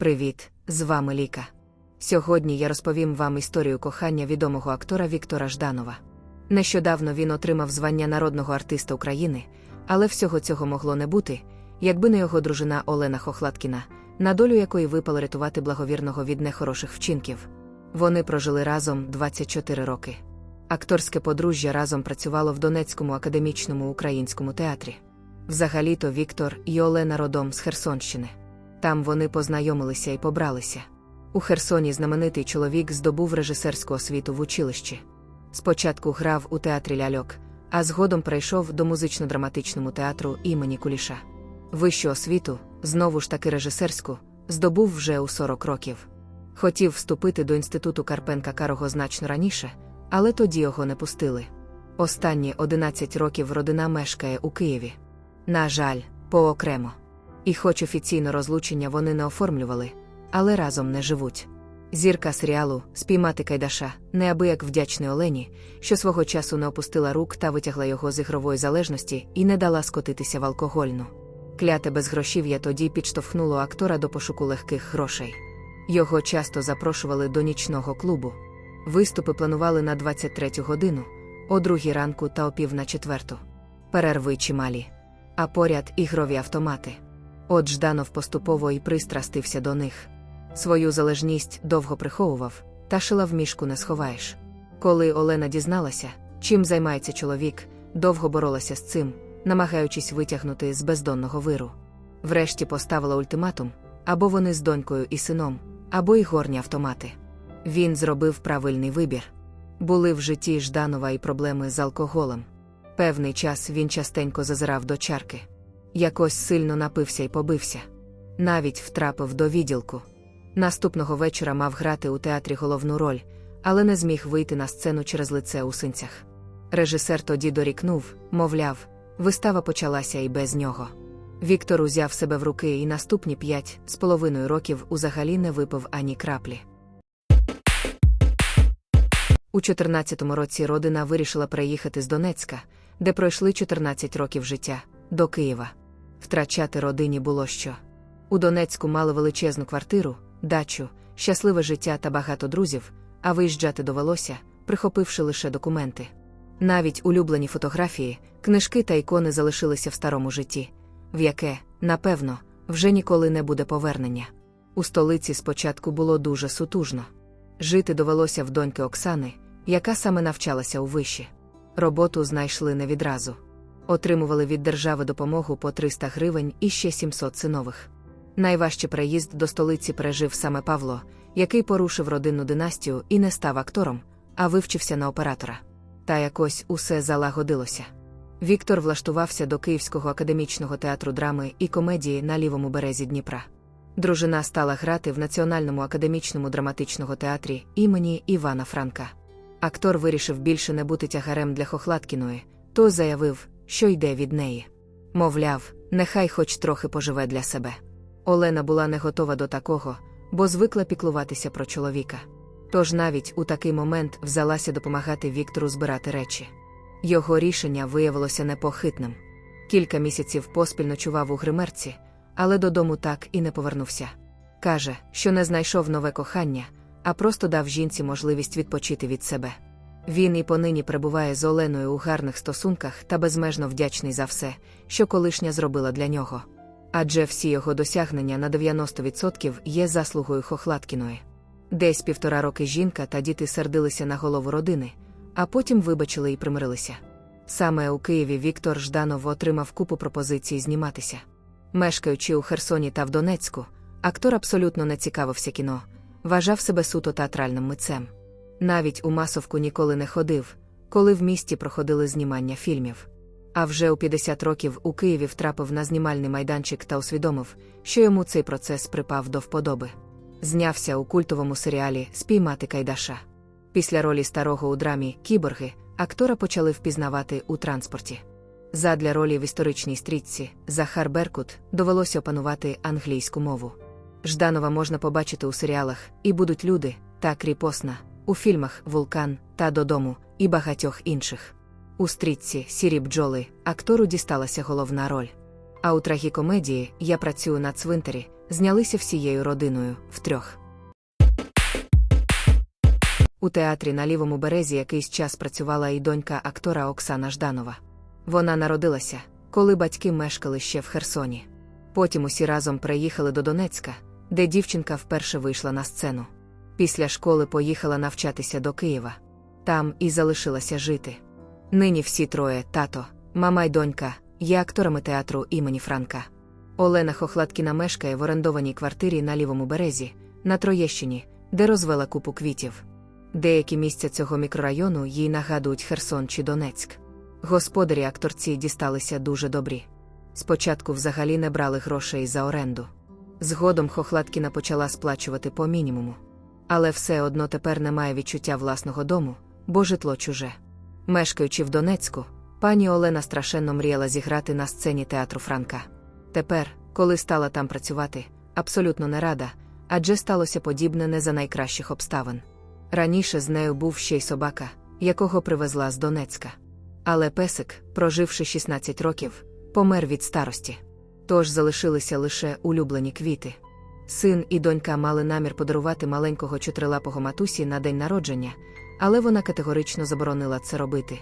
Привіт, з вами Ліка. Сьогодні я розповім вам історію кохання відомого актора Віктора Жданова. Нещодавно він отримав звання народного артиста України, але всього цього могло не бути, якби не його дружина Олена Хохлаткіна, на долю якої випало рятувати благовірного від нехороших вчинків. Вони прожили разом 24 роки. Акторське подружжя разом працювало в Донецькому академічному українському театрі. Взагалі-то Віктор і Олена родом з Херсонщини. Там вони познайомилися і побралися. У Херсоні знаменитий чоловік здобув режисерську освіту в училищі. Спочатку грав у театрі ляльок, а згодом прийшов до музично-драматичному театру імені Куліша. Вищу освіту, знову ж таки режисерську, здобув вже у 40 років. Хотів вступити до інституту Карпенка Карого значно раніше, але тоді його не пустили. Останні 11 років родина мешкає у Києві. На жаль, поокремо. І хоч офіційно розлучення вони не оформлювали, але разом не живуть. Зірка серіалу Спіймати Кайдаша неабияк вдячний Олені, що свого часу не опустила рук та витягла його з ігрової залежності і не дала скотитися в алкогольну. Кляте безгрошів'я тоді підштовхнуло актора до пошуку легких грошей. Його часто запрошували до нічного клубу. Виступи планували на 23 годину, о другій ранку та о пів на четверту. Перерви чималі. А поряд ігрові автомати. От Жданов поступово і пристрастився до них. Свою залежність довго приховував, та шила в мішку не сховаєш. Коли Олена дізналася, чим займається чоловік, довго боролася з цим, намагаючись витягнути з бездонного виру. Врешті поставила ультиматум або вони з донькою і сином, або й горні автомати. Він зробив правильний вибір. Були в житті Жданова і проблеми з алкоголем. Певний час він частенько зазирав до чарки. Якось сильно напився і побився. Навіть втрапив до відділку. Наступного вечора мав грати у театрі головну роль, але не зміг вийти на сцену через лице у синцях. Режисер тоді дорікнув, мовляв, вистава почалася і без нього. Віктор узяв себе в руки і наступні п'ять з половиною років узагалі не випив ані краплі. У 14-му році родина вирішила переїхати з Донецька, де пройшли 14 років життя, до Києва. Втрачати родині було що. У Донецьку мали величезну квартиру, дачу, щасливе життя та багато друзів, а виїжджати довелося, прихопивши лише документи. Навіть улюблені фотографії, книжки та ікони залишилися в старому житті, в яке, напевно, вже ніколи не буде повернення. У столиці спочатку було дуже сутужно. Жити довелося в доньки Оксани, яка саме навчалася у виші. Роботу знайшли не відразу. Отримували від держави допомогу по 300 гривень і ще 700 синових. Найважче приїзд до столиці пережив саме Павло, який порушив родинну династію і не став актором, а вивчився на оператора. Та якось усе залагодилося. Віктор влаштувався до Київського академічного театру драми і комедії на лівому березі Дніпра. Дружина стала грати в Національному академічному драматичному театрі імені Івана Франка. Актор вирішив більше не бути тягарем для Хохлаткіної, то заявив, що йде від неї. Мовляв, нехай хоч трохи поживе для себе. Олена була не готова до такого, бо звикла піклуватися про чоловіка. Тож навіть у такий момент взялася допомагати Віктору збирати речі. Його рішення виявилося непохитним. Кілька місяців поспіль ночував у гримерці, але додому так і не повернувся. Каже, що не знайшов нове кохання, а просто дав жінці можливість відпочити від себе. Він і понині перебуває з Оленою у гарних стосунках та безмежно вдячний за все, що колишня зробила для нього. Адже всі його досягнення на 90% є заслугою Хохлаткіної. Десь півтора роки жінка та діти сердилися на голову родини, а потім вибачили і примирилися. Саме у Києві Віктор Жданов отримав купу пропозицій зніматися. Мешкаючи у Херсоні та в Донецьку, актор абсолютно не цікавився кіно, вважав себе суто театральним митцем. Навіть у масовку ніколи не ходив, коли в місті проходили знімання фільмів. А вже у 50 років у Києві втрапив на знімальний майданчик та усвідомив, що йому цей процес припав до вподоби. Знявся у культовому серіалі Спіймати Кайдаша. Після ролі старого у драмі Кіборги актора почали впізнавати у транспорті. Задля ролі в історичній стрічці Захар Беркут довелося опанувати англійську мову. Жданова можна побачити у серіалах І будуть люди та кріпосна, у фільмах Вулкан та Додому і багатьох інших. У стрічці Сірі бджоли актору дісталася головна роль. А у трагікомедії Я працюю на цвинтарі знялися всією родиною втрьох. У театрі на лівому березі якийсь час працювала і донька актора Оксана Жданова. Вона народилася, коли батьки мешкали ще в Херсоні. Потім усі разом приїхали до Донецька, де дівчинка вперше вийшла на сцену. Після школи поїхала навчатися до Києва. Там і залишилася жити. Нині всі троє тато, мама й донька, є акторами театру імені Франка. Олена Хохлаткіна мешкає в орендованій квартирі на лівому березі, на Троєщині, де розвела купу квітів. Деякі місця цього мікрорайону їй нагадують Херсон чи Донецьк. Господарі акторці дісталися дуже добрі. Спочатку взагалі не брали грошей за оренду. Згодом Хохлаткіна почала сплачувати по мінімуму. Але все одно тепер немає відчуття власного дому, бо житло чуже. Мешкаючи в Донецьку, пані Олена страшенно мріяла зіграти на сцені театру Франка. Тепер, коли стала там працювати, абсолютно не рада, адже сталося подібне не за найкращих обставин. Раніше з нею був ще й собака, якого привезла з Донецька. Але песик, проживши 16 років, помер від старості. Тож залишилися лише улюблені квіти. Син і донька мали намір подарувати маленького чотирилапого матусі на день народження, але вона категорично заборонила це робити.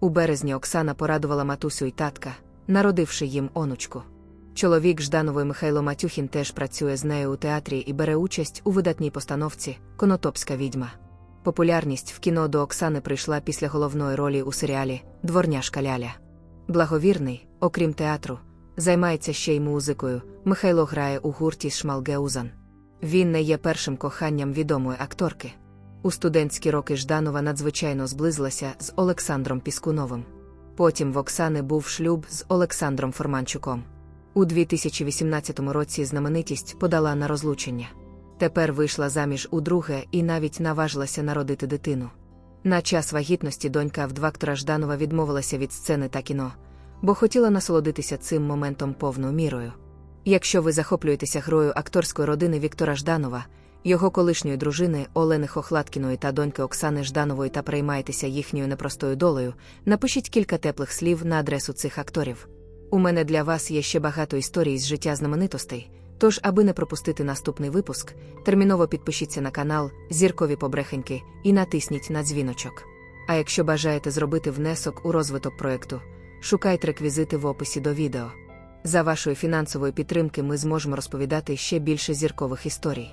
У березні Оксана порадувала матусю й татка, народивши їм онучку. Чоловік Жданової Михайло Матюхін теж працює з нею у театрі і бере участь у видатній постановці Конотопська відьма. Популярність в кіно до Оксани прийшла після головної ролі у серіалі Дворняшка Ляля. Благовірний, окрім театру, займається ще й музикою. Михайло грає у гурті Шмалгеузан. Він не є першим коханням відомої акторки. У студентські роки Жданова надзвичайно зблизилася з Олександром Піскуновим. Потім в Оксани був шлюб з Олександром Форманчуком. У 2018 році знаменитість подала на розлучення. Тепер вийшла заміж удруге і навіть наважилася народити дитину. На час вагітності донька вдвактора Жданова відмовилася від сцени та кіно, бо хотіла насолодитися цим моментом повною мірою. Якщо ви захоплюєтеся грою акторської родини Віктора Жданова, його колишньої дружини Олени Хохлаткіної та доньки Оксани Жданової та переймаєтеся їхньою непростою долею, напишіть кілька теплих слів на адресу цих акторів. У мене для вас є ще багато історій з життя знаменитостей. Тож, аби не пропустити наступний випуск, терміново підпишіться на канал Зіркові Побрехеньки і натисніть на дзвіночок. А якщо бажаєте зробити внесок у розвиток проекту, шукайте реквізити в описі до відео. За вашої фінансової підтримки ми зможемо розповідати ще більше зіркових історій.